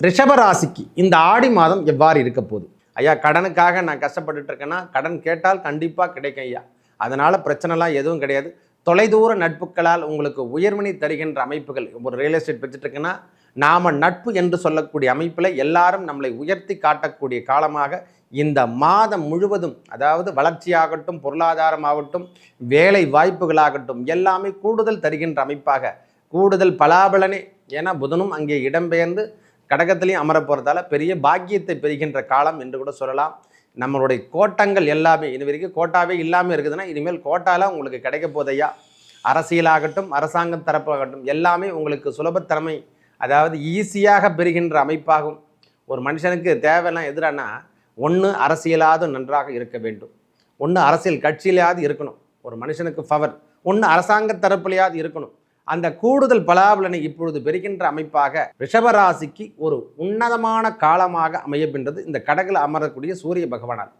ரிஷபராசிக்கு இந்த ஆடி மாதம் எவ்வாறு இருக்க போகுது? ஐயா கடனுக்காக நான் கஷ்டப்பட்டுட்டு இருக்கேன்னா கடன் கேட்டால் கண்டிப்பாக கிடைக்கும் ஐயா. அதனால் பிரச்சனைலாம் எதுவும் கிடையாது. தொலைதூர நட்புகளால் உங்களுக்கு உயர்மணி தருகின்ற அமைப்புகள் ஒரு ரியல் எஸ்டேட் வச்சுட்டுருக்குன்னா நாம் நட்பு என்று சொல்லக்கூடிய அமைப்பில் எல்லாரும் நம்மளை உயர்த்தி காட்டக்கூடிய காலமாக இந்த மாதம் முழுவதும் அதாவது வளர்ச்சியாகட்டும் பொருளாதாரமாகட்டும் வேலை வாய்ப்புகளாகட்டும் எல்லாமே கூடுதல் தருகின்ற அமைப்பாக கூடுதல் பலாபலனே ஏன்னா புதனும் அங்கே இடம்பெயர்ந்து கடகத்திலையும் அமர போகிறதால பெரிய பாக்கியத்தை பெறுகின்ற காலம் என்று கூட சொல்லலாம். நம்மளுடைய கோட்டங்கள் எல்லாமே இது வரைக்கும் கோட்டாவே இல்லாமல் இருக்குதுன்னா இனிமேல் கோட்டாலாம் உங்களுக்கு கிடைக்க போதையா அரசியலாகட்டும் அரசாங்கம் தரப்பாகட்டும் எல்லாமே உங்களுக்கு சுலபத்தன்மை அதாவது ஈஸியாக பெறுகின்ற அமைப்பாகும். ஒரு மனுஷனுக்கு தேவையெல்லாம் எதிரானா ஒன்று அரசியலாவது நன்றாக இருக்க வேண்டும். ஒன்று அரசியல் கட்சியிலையாவது இருக்கணும். ஒரு மனுஷனுக்கு பவர் ஒன்று அரசாங்க தரப்புலையாவது இருக்கணும். அந்த கூடுதல் பலாபலனை இப்பொழுது பெறுகின்ற அமைப்பாக ரிஷபராசிக்கு ஒரு உன்னதமான காலமாக அமையப்பென்றது இந்த கடகில் அமரக்கூடிய சூரிய பகவானால்.